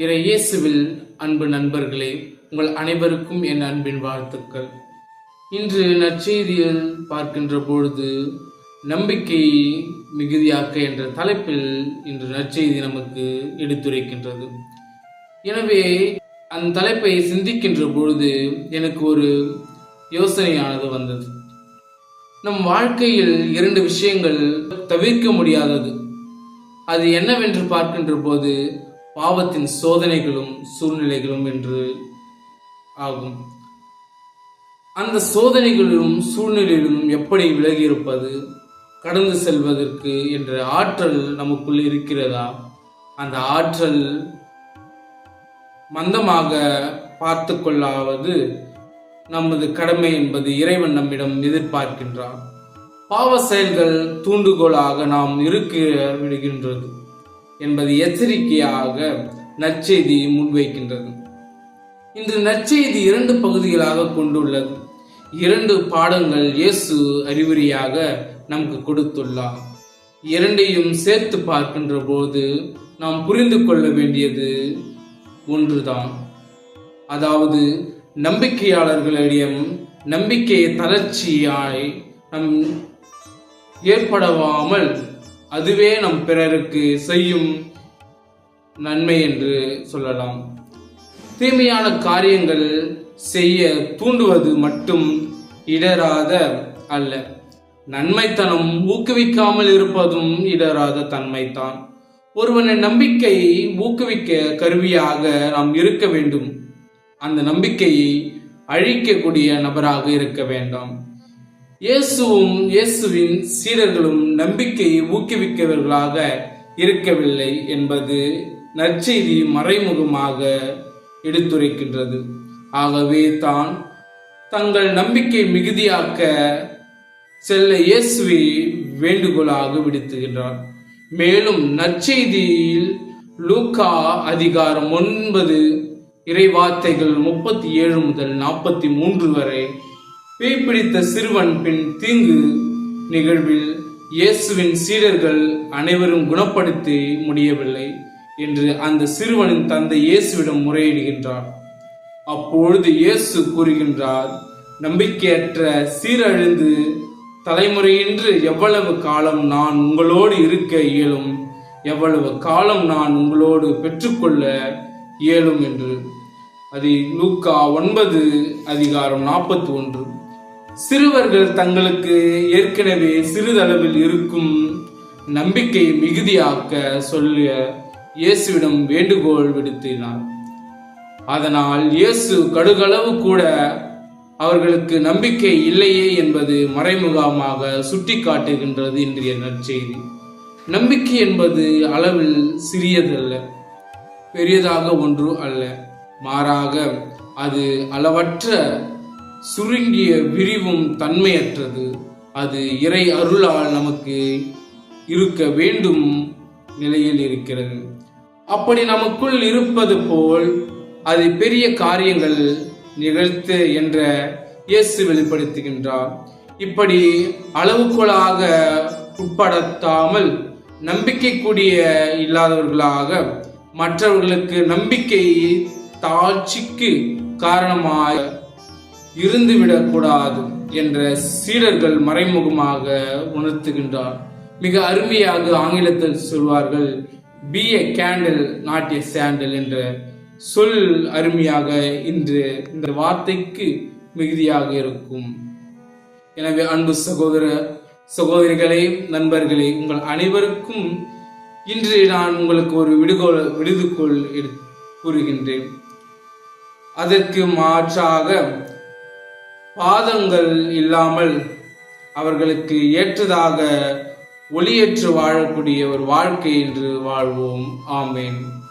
இறை இயேசுவில் அன்பு நண்பர்களே உங்கள் அனைவருக்கும் என் அன்பின் வாழ்த்துக்கள். இன்று நற்செய்தியில் பார்க்கின்ற பொழுது நம்பிக்கை மிகுதியாக்க என்ற தலைப்பில் இன்று நற்செய்தி நமக்கு எடுத்துரைக்கின்றது. எனவே அந்த தலைப்பை சிந்திக்கின்ற பொழுது எனக்கு ஒரு யோசனையானது வந்தது. நம் வாழ்க்கையில் இரண்டு விஷயங்கள் தவிர்க்க முடியாதது. அது என்னவென்று பார்க்கின்ற போது பாவத்தின் சோதனைகளும் சூழ்நிலைகளும் என்று ஆகும். அந்த சோதனைகளிலும் சூழ்நிலையிலும் எப்படி விலகி இருப்பது கடந்து செல்வதற்கு என்ற ஆற்றல் நமக்குள் இருக்கிறதா? அந்த ஆற்றல் மந்தமாக பார்த்து கொள்ளாவது நமது கடமை என்பது இறைவன் நம்மிடம் எதிர்பார்க்கின்றார் பாவ செயல்கள் தூண்டுகோலாக நாம் இருக்க விடுகின்றது. என்பது எச்சரிக்கையாக நற்செய்தி முன்வைக்கின்றது. இன்று நற்செய்தி இரண்டு பகுதிகளாக கொண்டுள்ளது. இரண்டு பாடங்கள் இயேசு அறிவுரையாக நமக்கு கொடுத்துள்ளார். இரண்டையும் சேர்த்து பார்க்கின்ற போது நாம் புரிந்து கொள்ள வேண்டியது ஒன்றுதான். அதாவது நம்பிக்கையாளர்களிடம் நம்பிக்கை தளர்ச்சியாய் நம் ஏற்படவாமல் அதுவே நம் பிறருக்கு செய்யும் நன்மை என்று சொல்லலாம். தீமையான காரியங்கள் செய்ய தூண்டுவது மட்டும் இடராத அல்ல. நன்மைத்தனம் ஊக்குவிக்காமல் இருப்பதும் இடராத தன்மைத்தான் ஒருவனின் நம்பிக்கை ஊக்குவிக்க கருவியாக நாம் இருக்க வேண்டும். அந்த நம்பிக்கையை அழிக்கக்கூடிய நபராக இருக்க வேண்டாம். இயேசுவும் இயேசுவின் சீடர்களும் நம்பிக்கையை ஊக்குவிக்கவர்களாக இருக்கவில்லை என்பது நற்செய்தி மறைமுகமாக எடுத்துரைக்கின்றது. ஆகவே தான் தங்கள் நம்பிக்கை மிகுதியாக்க செல்ல இயேசுவை வேண்டுகோளாக விடுத்துகின்றார். மேலும் நற்செய்தியில் லூக்கா அதிகாரம் ஒன்பது இறைவார்த்தைகள் முப்பத்தி ஏழு முதல் நாற்பத்தி மூன்று வரை பேய் பிடித்த சிறுவன் பின் தீங்கு நிகழ்வில் இயேசுவின் சீடர்கள் அனைவரும் குணப்படுத்தி முடியவில்லை என்று அந்த சிறுவனின் தந்தை இயேசுவிடம் முறையிடுகின்றார். அப்பொழுது இயேசு கூறுகின்றார் நம்பிக்கையற்ற சீரழிந்து தலைமுறையின்றி எவ்வளவு காலம் நான் உங்களோடு இருக்க இயலும் எவ்வளவு காலம் நான் உங்களோடு பெற்றுக்கொள்ள இயலும் என்று. அது லூக்கா ஒன்பது அதிகாரம் நாற்பத்தி ஒன்று சிறுவர்கள் தங்களுக்கு ஏற்கனவே சிறிதளவில் இருக்கும் நம்பிக்கை மிகுதியாக்க சொல்ல இயேசுவிடம் வேண்டுகோள் விடுத்தினார். அதனால் இயேசு கடுகளவு கூட அவர்களுக்கு நம்பிக்கை இல்லையே என்பது மறைமுகமாக சுட்டிக்காட்டுகின்றது இன்றைய நற்செய்தி. நம்பிக்கை என்பது அளவில் சிறியதல்ல பெரியதாக ஒன்று அல்ல. மாறாக அது அளவற்ற சுருங்கிய விரிவும் தன்மையற்றது. அது இறை அருளால் நமக்கு இருக்க வேண்டும் நிலையில் இருக்கிறது. அப்படி நமக்குள் இருப்பது போல் அது பெரிய காரியங்கள் நிகழ்த்து என்ற இயேசு வெளிப்படுத்துகின்றார். இப்படி அளவுகோலாக உட்படுத்தாமல் நம்பிக்கைக்குரிய இல்லாதவர்களாக மற்றவர்களுக்கு நம்பிக்கை தாழ்ச்சிக்கு காரணமாக இருந்துவிடக்கூடாது என்ற சீடர்கள் மறைமுகமாக உணர்த்துகின்றார். மிக அருமையாக ஆங்கிலத்தில் சொல்வார்கள் be a candle not a sandal என்ற சொல் அருமையாக இன்று இந்த வார்த்தைக்கு மிகுதியாக இருக்கும். எனவே அன்பு சகோதர சகோதரிகளே நண்பர்களே உங்கள் அனைவருக்கும் இன்று நான் உங்களுக்கு ஒரு விடுகோள் விடுதுகோள் எடு கூறுகின்றேன். அதற்கு மாற்றாக பாதங்கள் இல்லாமல் அவர்களுக்கு ஏற்றதாக ஒளியேற்று வாழக்கூடிய ஒரு வாழ்க்கை என்று வாழ்வோம். ஆமேன்.